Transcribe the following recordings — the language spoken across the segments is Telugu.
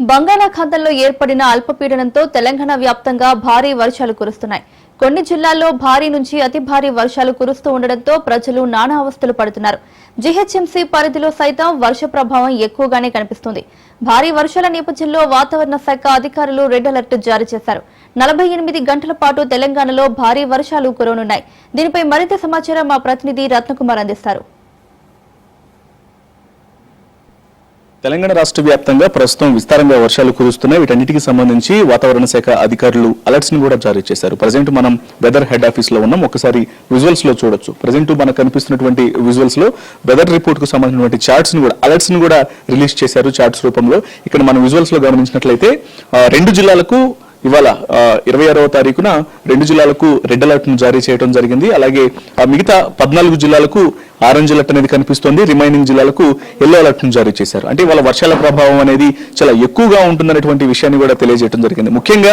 బంగాళాఖాతంలో ఏర్పడిన అల్పపీడనంతో తెలంగాణ వ్యాప్తంగా భారీ వర్షాలు కురుస్తున్నాయి. కొన్ని జిల్లాల్లో భారీ నుంచి అతి భారీ వర్షాలు కురుస్తూ ఉండడంతో ప్రజలు నానా అవస్థలు పడుతున్నారు. జీహెచ్ఎంసీ పరిధిలో సైతం వర్ష ప్రభావం ఎక్కువగానే కనిపిస్తుంది. భారీ వర్షాల నేపథ్యంలో వాతావరణ శాఖ అధికారులు రెడ్ అలర్ట్ జారీ చేశారు. నలభై ఎనిమిది గంటల పాటు తెలంగాణలో భారీ వర్షాలు కురవనున్నాయి. దీనిపై మరింత సమాచారం మా ప్రతినిధి రత్నకుమార్ అందిస్తారు. తెలంగాణ రాష్ట్ర వ్యాప్తంగా ప్రస్తుతం విస్తారంగా వర్షాలు కురుస్తున్నాయి. వీటన్నిటికి సంబంధించి వాతావరణ శాఖ అధికారులు అలర్ట్స్ని కూడా జారీ చేశారు. ప్రజెంట్ మనం వెదర్ హెడ్ ఆఫీస్లో ఉన్నాం. ఒకసారి విజువల్స్లో చూడొచ్చు. ప్రజెంట్ మనకు కనిపిస్తున్నటువంటి విజువల్స్లో వెదర్ రిపోర్ట్కు సంబంధించినటువంటి చార్ట్స్ని కూడా అలర్ట్స్ని కూడా రిలీజ్ చేశారు చార్ట్స్ రూపంలో. ఇక్కడ మనం విజువల్స్లో గమనించినట్లయితే రెండు జిల్లాలకు ఇవాళ ఇరవై ఆరవ తారీఖున రెండు జిల్లాలకు రెడ్ అలర్ట్ను జారీ చేయడం జరిగింది. అలాగే ఆ, మిగతా పద్నాలుగు జిల్లాలకు ఆరెంజ్ అలర్ట్ అనేది కనిపిస్తోంది. రిమైనింగ్ జిల్లాలకు ఎల్లో అలర్ట్ను జారీ చేశారు. అంటే వాళ్ళ వర్షాల ప్రభావం అనేది చాలా ఎక్కువగా ఉంటుందనేటువంటి విషయాన్ని కూడా తెలియజేయడం జరిగింది. ముఖ్యంగా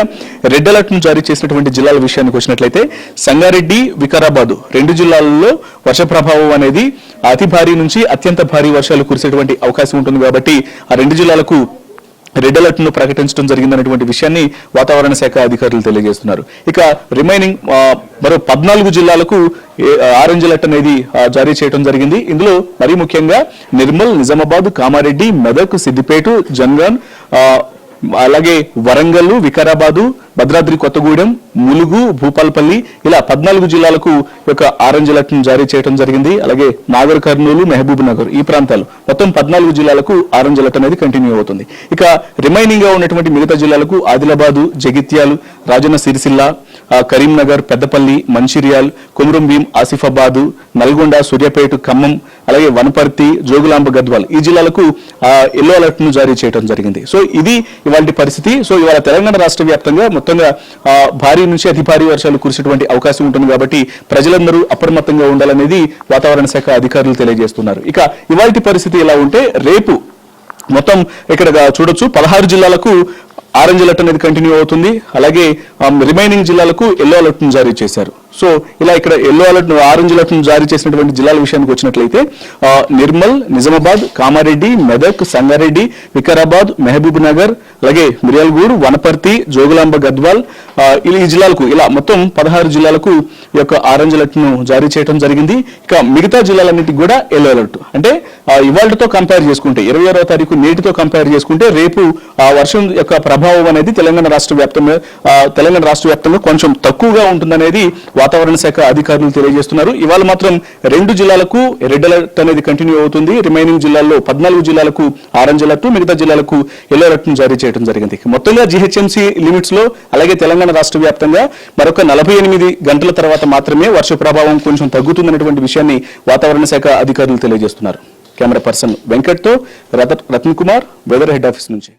రెడ్ అలర్ట్ను జారీ చేసినటువంటి జిల్లాల విషయానికి వచ్చినట్లయితే సంగారెడ్డి వికారాబాద్ రెండు జిల్లాలలో వర్ష ప్రభావం అనేది అతి భారీ నుంచి అత్యంత భారీ వర్షాలు కురిసేటువంటి అవకాశం ఉంటుంది కాబట్టి ఆ రెండు జిల్లాలకు రెడ్ అలర్ట్ను ప్రకటించడం జరిగిందనేటువంటి విషయాన్ని వాతావరణ శాఖ అధికారులు తెలియజేస్తున్నారు. ఇక రిమైనింగ్ మరో పద్నాలుగు జిల్లాలకు ఆరెంజ్ అలర్ట్ అనేది జారీ చేయడం జరిగింది. ఇందులో మరీ ముఖ్యంగా నిర్మల్ నిజామాబాద్ కామారెడ్డి మెదక్ సిద్దిపేట జంగాన్ ఆ, అలాగే వరంగల్ వికారాబాదు భద్రాద్రి కొత్తగూడెం ములుగు భూపాలపల్లి ఇలా పద్నాలుగు జిల్లాలకు యొక్క ఆరెంజ్ అలర్ట్ జారీ చేయడం జరిగింది. అలాగే నాగర్ కర్నూలు మహబూబ్ నగర్ ఈ ప్రాంతాలు మొత్తం పద్నాలుగు జిల్లాలకు ఆరెంజ్ అలర్ట్ అనేది కంటిన్యూ అవుతుంది. ఇక రిమైనింగ్గా ఉన్నటువంటి మిగతా జిల్లాలకు ఆదిలాబాదు జగిత్యాలు రాజన్న సిరిసిల్ల కరీంనగర్ పెద్దపల్లి మంచిర్యాల్ భీం ఆసిఫాబాదు నల్గొండ సూర్యాపేట ఖమ్మం అలాగే వనపర్తి జోగులాంబ గద్వాల్ ఈ జిల్లాలకు ఎల్లో అలర్ట్ను జారీ చేయడం జరిగింది. సో ఇది ఇవాళ పరిస్థితి. సో ఇవాళ తెలంగాణ రాష్ట్ర వ్యాప్తంగా మొత్తంగా ఆ, భారీ నుంచి అతి భారీ వర్షాలు కురిసేటువంటి అవకాశం ఉంటుంది కాబట్టి ప్రజలందరూ అప్రమత్తంగా ఉండాలనేది వాతావరణ శాఖ అధికారులు తెలియజేస్తున్నారు. ఇక ఇవాళ పరిస్థితి ఎలా ఉంటే రేపు మొత్తం ఇక్కడ చూడొచ్చు. పదహారు జిల్లాలకు ఆరెంజ్ అలర్ట్ అనేది కంటిన్యూ అవుతుంది. అలాగే రిమైనింగ్ జిల్లాలకు ఎల్లో అలర్ట్ జారీ చేశారు. సో ఇలా ఇక్కడ ఎల్లో అలర్ట్ ఆరెంజ్ అలర్ట్ జారీ చేసినటువంటి జిల్లాల విషయానికి వచ్చినట్లయితే నిర్మల్ నిజామాబాద్ కామారెడ్డి మెదక్ సంగారెడ్డి వికారాబాద్ మహబూబ్ నగర్ అలాగే మిర్యాలగూడ్ వనపర్తి జోగులాంబ గద్వాల్ ఈ జిల్లాలకు ఇలా మొత్తం పదహారు జిల్లాలకు ఈ యొక్క ఆరెంజ్ అలర్ట్ను జారీ చేయడం జరిగింది. ఇక మిగతా జిల్లాలన్నిటికి కూడా ఎల్లో అలర్ట్ అంటే ఇవాళతో కంపేర్ చేసుకుంటే ఇరవై ఆరో తారీఖు నేటితో కంపేర్ చేసుకుంటే రేపు ఆ వర్షం యొక్క ప్రభావం అనేది తెలంగాణ రాష్ట్ర వ్యాప్తంగా తెలంగాణ రాష్ట్ర వ్యాప్తంగా కొంచెం తక్కువగా ఉంటుందనేది వాతావరణ శాఖ అధికారులు తెలియజేస్తున్నారు. ఇవాళ మాత్రం రెండు జిల్లాలకు రెడ్ అలర్ట్ అనేది కంటిన్యూ అవుతుంది. రిమైనింగ్ జిల్లాల్లో పద్నాలుగు జిల్లాలకు ఆరెంజ్ అలర్ట్ మిగతా జిల్లాలకు ఎల్లో అలర్ట్ను జారీ చేయడం జరిగింది. మొత్తంగా జీహెచ్ఎంసీ లిమిట్స్లో అలాగే తెలంగాణ రాష్ట్ర వ్యాప్తంగా మరొక నలభై ఎనిమిది గంటల తర్వాత మాత్రమే వర్ష ప్రభావం కొంచెం తగ్గుతుందనేటువంటి విషయాన్ని వాతావరణ శాఖ అధికారులు తెలియజేస్తున్నారు. కెమెరా పర్సన్ వెంకట్తో తో Ratan Kumar weather head office నుంచి.